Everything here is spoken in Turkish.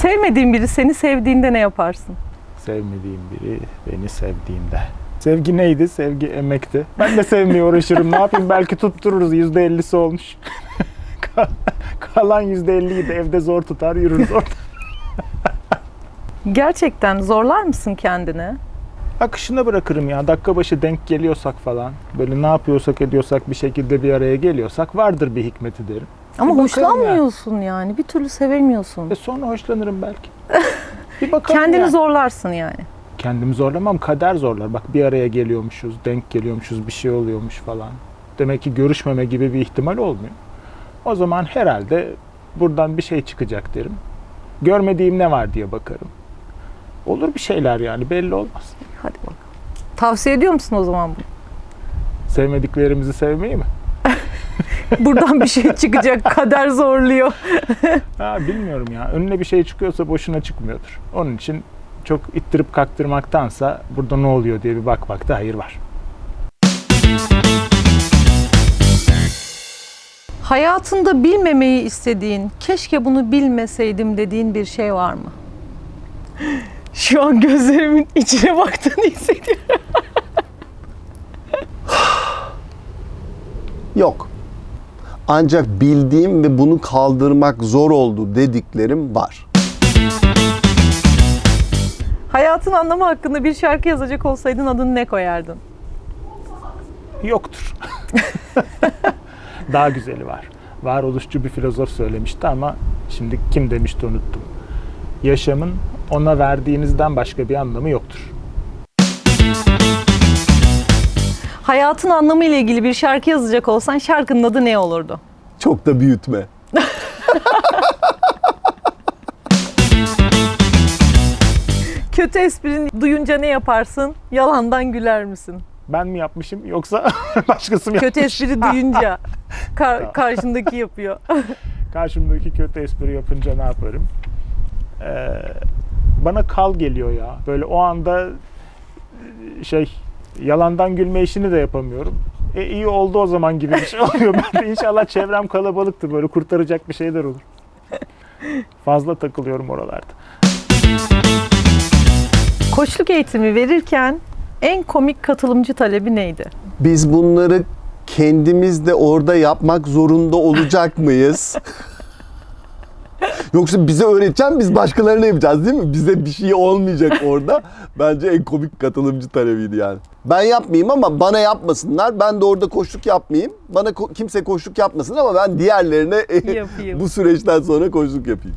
Sevmediğin biri seni sevdiğinde ne yaparsın? Sevmediğim biri beni sevdiğinde. Sevgi neydi? Sevgi emekti. Ben de sevmeye uğraşırım. ne yapayım? Belki tuttururuz. Yüzde ellisi olmuş. Kalan yüzde elliyi de evde zor tutar, yürürüz orada. Gerçekten zorlar mısın kendini? Akışına bırakırım ya. Dakika başı denk geliyorsak falan. Böyle ne yapıyorsak ediyorsak bir şekilde bir araya geliyorsak vardır bir hikmeti derim. Ama bakarım hoşlanmıyorsun yani. Bir türlü sevemiyorsun. E sonra hoşlanırım belki. Bir bakalım Kendini yani. zorlarsın yani. Kendimi zorlamam. Kader zorlar. Bak bir araya geliyormuşuz, denk geliyormuşuz, bir şey oluyormuş falan. Demek ki görüşmeme gibi bir ihtimal olmuyor. O zaman herhalde buradan bir şey çıkacak derim. Görmediğim ne var diye bakarım. Olur bir şeyler yani belli olmaz. Hadi bakalım. Tavsiye ediyor musun o zaman bunu? Sevmediklerimizi sevmeyi mi? Buradan bir şey çıkacak. Kader zorluyor. Ha, bilmiyorum ya. Önüne bir şey çıkıyorsa boşuna çıkmıyordur. Onun için çok ittirip kaktırmaktansa burada ne oluyor diye bir bakmakta hayır var. Hayatında bilmemeyi istediğin, keşke bunu bilmeseydim dediğin bir şey var mı? Şu an gözlerimin içine baktığını hissediyorum. Yok. Ancak bildiğim ve bunu kaldırmak zor oldu dediklerim var. Hayatın anlamı hakkında bir şarkı yazacak olsaydın adını ne koyardın? Yoktur. Daha güzeli var. Varoluşçu bir filozof söylemişti ama şimdi kim demişti unuttum. Yaşamın ona verdiğinizden başka bir anlamı yoktur. Hayatın anlamı ile ilgili bir şarkı yazacak olsan şarkının adı ne olurdu? Çok da büyütme. Kötü esprini duyunca ne yaparsın? Yalandan güler misin? Ben mi yapmışım yoksa başkası mı yapmış? Kötü espri duyunca kar- karşındaki yapıyor. Karşımdaki kötü espri yapınca ne yaparım? Ee, bana kal geliyor ya. Böyle o anda e, şey yalandan gülme işini de yapamıyorum. E iyi oldu o zaman gibi bir şey oluyor. Ben de inşallah çevrem kalabalıktır. Böyle kurtaracak bir şeyler olur. Fazla takılıyorum oralarda. Koçluk eğitimi verirken en komik katılımcı talebi neydi? Biz bunları kendimiz de orada yapmak zorunda olacak mıyız? Yoksa bize öğreteceğim biz başkalarına yapacağız değil mi? Bize bir şey olmayacak orada. Bence en komik katılımcı talebiydi yani. Ben yapmayayım ama bana yapmasınlar. Ben de orada koşluk yapmayayım. Bana ko- kimse koşluk yapmasın ama ben diğerlerine bu süreçten sonra koşluk yapayım.